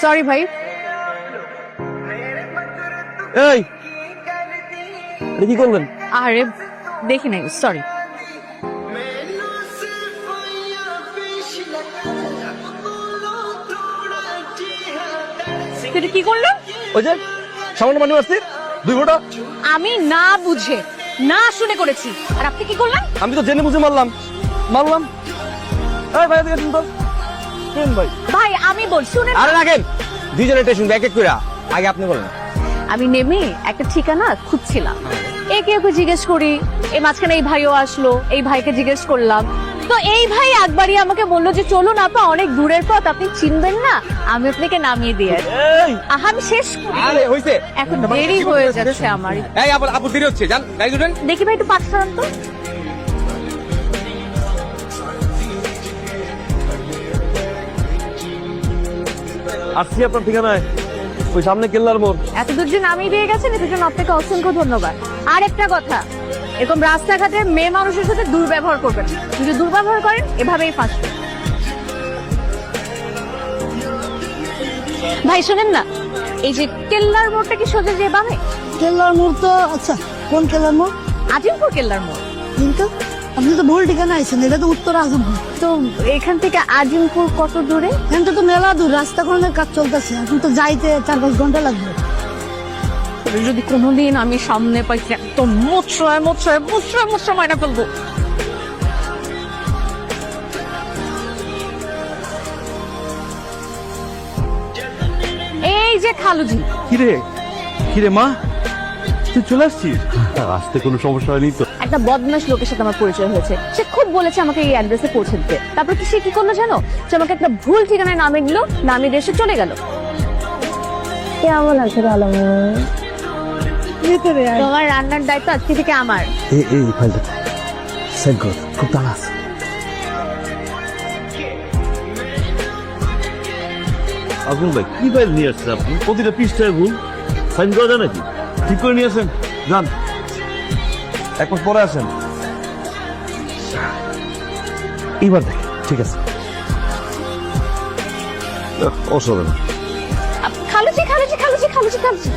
Sorry ভাই এই কি করলেন আরে দেখি নাই সরি এটা কি করল ওই যে সামান্য মানি মারছি দুই ফোঁটা। আমি না বুঝে না শুনে করেছি। আর আপনি কি করলেন? আমি তো জেনে বুঝে মারলাম। মারলাম। এই ভাই এদিকে আসুন তো। শুনুন ভাই। ভাই আমি বল শুনে আরে রাখেন দুইজনে টেনশন এক এক করে আগে আপনি বলেন। আমি নেমে একটা ঠিকানা খুঁজছিলাম। একে ওকে জিজ্ঞেস করি? এই মাঝখানে এই ভাইও আসলো এই ভাইকে জিজ্ঞেস করলাম। তো এই ভাই একবারই আমাকে বলল যে চলুন আপা অনেক দূরের পথ আপনি চিনবেন না? আমি আপনাকে নামিয়ে দিয়ে আসব। এই! আহা আমি শেষ করি। আরে হইছে। এখন দেরি হয়ে যাচ্ছে আমার। এই আপু আপু দেরি হচ্ছে দেখি ভাই একটু পাঠ সরান তো। আসছি আপনার ঠিকানায়। ওই সামনে কেল্লার মোড়। এত দূর যে নামিয়ে দিয়ে গেছেন এটার জন্য আপনাকে অসংখ্য ধন্যবাদ। আর একটা কথা এরকম রাস্তাঘাটে মেয়ে মানুষের সাথে দুর্ব্যবহার করবেন। যদি দুর্ব্যবহার করেন এভাবেই ফাঁসবেন। ভাই শোনেন না এই যে কেল্লার মোড়টা কি সোজা যে বামে? কেল্লার মোড় তো আচ্ছা কোন কেল্লার মোড়? আজিমপুর কেল্লার মোড়। কিন্তু আপনি তো ভুল ঠিকানা আইছেন এটা তো উত্তর আজমপুর তো এখান থেকে আজিমপুর কত দূরে? এখান তো মেলা দূর রাস্তা খননের কাজ চলতেছে। এখন তো যাইতে চার পাঁচ ঘণ্টা লাগবে। যদি কোনোদিন আমি সামনে পাইছি একদম মুচড়ায় মুচড়ায় মুচড়ায় মুচড়ায় মাইনা ফেলব। এই যে খালুজি। কিরে? কিরে মা? তুই চলে আসছিস? আসতে কোনো সমস্যা হয়নি তো। একটা বদমাস লোকের সাথে আমার পরিচয় হয়েছে। সে খুব বলেছে আমাকে এই অ্যাড্রেসে পৌঁছে দিতে। তারপর কি সে কি করল জানো? সে আমাকে একটা ভুল ঠিকানায় নামিয়ে দিল নামিয়ে দিয়ে সে চলে গেল। কেমন আছে ভিতরে তোমার রান্নার দায়িত্ব আজকে থেকে আমার। এই এই ফাইলটা সেন্ড কর খুব তাড়া আছে। আগুন ভাই কি ফাইল নিয়ে আসছেন আপনি? প্রতিটা পৃষ্ঠায় ভুল। সাইন করা যায় নাকি? ঠিক করে নিয়ে আসেন। যান। এক মাস পরে আসেন। এইবার দেখ ঠিক আছে। অসাধারণ। আপ- খালুজি খালুজি খালুজি খালুজি খালুজি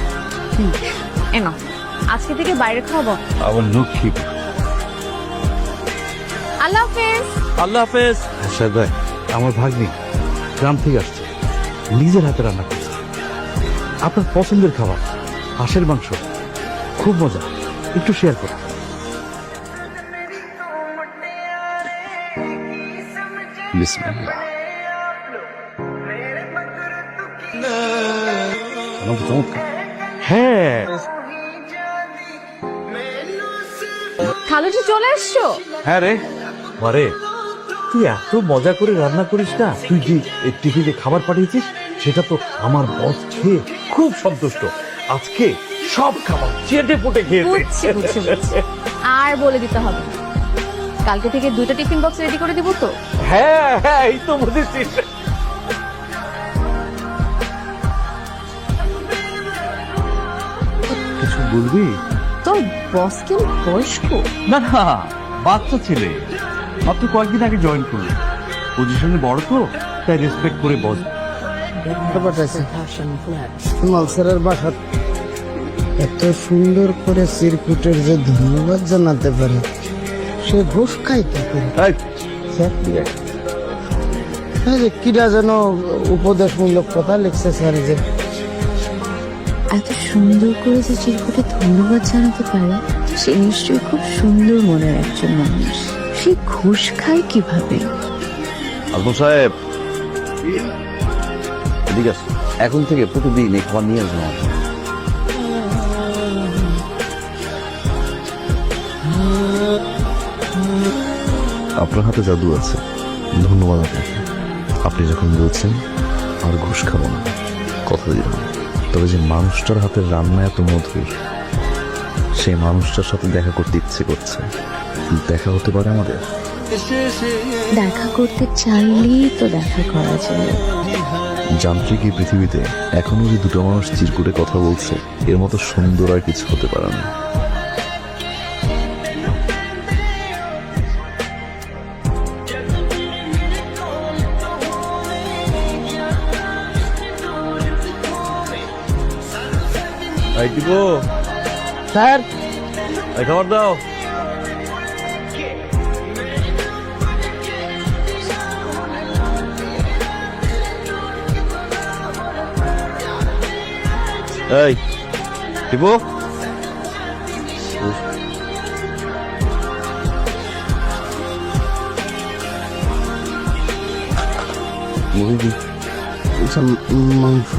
এনো আজকে থেকে বাইরে খাওয়াবো। আমার লক্ষ্মী আল্লাহ হাফেজ। আল্লাহ হাফেজ। সাহেব ভাই আমার ভাগ্নি গ্রাম থেকে আসছে। নিজের হাতে রান্না করছে। আপনার পছন্দের খাবার হাঁসের মাংস। খুব মজা। একটু শেয়ার করুন বিসমিল্লাহ। হ্যাঁ। খালুজি চলে এসছো? হ্যাঁ রে। মারে তুই এত মজা করে রান্না করিস না? তুই যে টিফিনে খাবার পাঠিয়েছিস সেটা তো আমার বস খেয়ে খুব সন্তুষ্ট। আজকে সব খাবার চেটে পুটে বুঝছি আর বলে দিতে হবে। কালকে থেকে দুইটা টিফিন বক্স রেডি করে দিব তো? হ্যাঁ হ্যাঁ এই তো বুঝেছিস। কিছু বলবি? তোর বস কি বয়স্ক? না না বাচ্চা ছেলে। মাত্র কয়েকদিন আগে জয়েন করল। পজিশনে বড় তো তাই রেসপেক্ট করে বস মালসারের বাসাত এত সুন্দর করে সিরকুটের যে ধন্যবাদ জানাতে পারে সে ঘুষ কি করে যেন উপদেশমূলক কথা লিখছে স্যার যে। এত সুন্দর করে যে চিরকুটে ধন্যবাদ জানাতে পারে সে নিশ্চয়ই খুব সুন্দর মনের একজন মানুষ। সে ঘুষ খায় কীভাবে? আলম সাহেব ঠিক আছে এখন থেকে প্রতিদিন এই খাবার নিয়ে আসবেন আপনার হাতে জাদু আছে। ধন্যবাদ আপনাকে। আপনি যখন বলছেন আর ঘুষ খাব না। কথা দিলাম। তবে যে মানুষটার হাতের রান্না এত মধুর সেই মানুষটার সাথে দেখা করতে ইচ্ছে করছে। দেখা হতে পারে আমাদের? দেখা করতে চাইলেই তো দেখা করা যায়। যান্ত্রিক এই পৃথিবীতে এখনও যে দুটো মানুষ চিরকুটে কথা বলছে এর মতো সুন্দর আর কিছু হতে পারে না। এই দিব। স্যার। এই খাবার দাও। এই দিব। মুরগি। আচ্ছা, মাংস।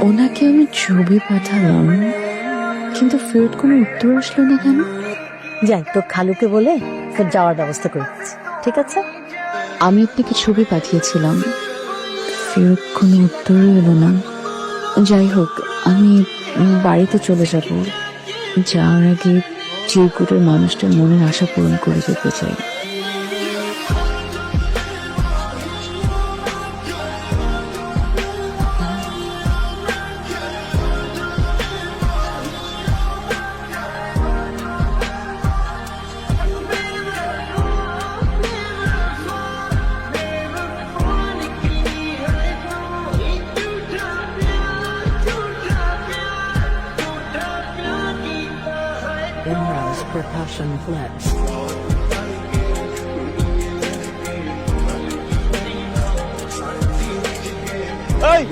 ওনাকে আমি ছবি পাঠালাম কিন্তু ফেরত কোনো উত্তর আসলো না কেন? যাই তো খালুকে বলে ফের যাওয়ার ব্যবস্থা করে দিচ্ছি ঠিক আছে? আমি আপনাকে ছবি পাঠিয়েছিলাম ফেরত কোনো উত্তরই এলো না। যাই হোক আমি বাড়িতে চলে যাব যাওয়ার আগে চিরকুটের মানুষটার মনের আশা পূরণ করে যেতে চাই। Percussion flex. এই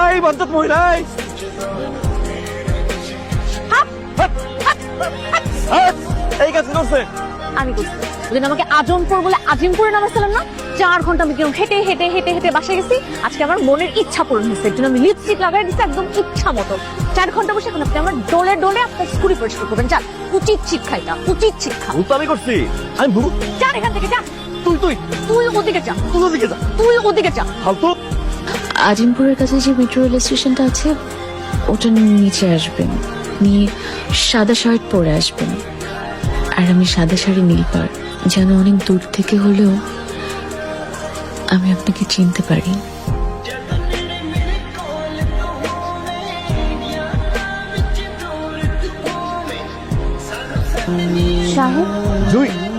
এই বঞ্চত মহিলা এই! এই! এই কাজ করছে আমি করছি ওদিন আমাকে আজমপুর বলে আজিমপুরে নামাইছিলাম না চার ঘণ্টা আমি কীরকম হেঁটে হেঁটে হেঁটে হেঁটে বাসে গেছি। আজকে আমার মনের ইচ্ছা পূরণ হয়েছে একজন আমি লিপস্টিক লাগাই দিচ্ছি একদম ইচ্ছা মতো। চার ঘণ্টা বসে এখন আপনি আমার ডোলে ডোলে আপনার স্কুটি পরিষ্কার করবেন। যান উচিত শিক্ষা এটা উচিত শিক্ষা তো আমি করছি। আমি ভুল যান এখান থেকে যা তুই তুই। তুই ওদিকে যা। তুই ওদিকে যা। তুই ওদিকে যা। ফালতু। আজিমপুরের কাছে যে মেট্রো রেল স্টেশনটা আছে ওটা নিচে আসবেন। নিয়ে সাদা শার্ট পরে আসবেন। আর আমি সাদা শাড়ি নীল পার যেন অনেক দূর থেকে হলেও আমি আপনাকে চিনতে পারি। সাহেব? জুই।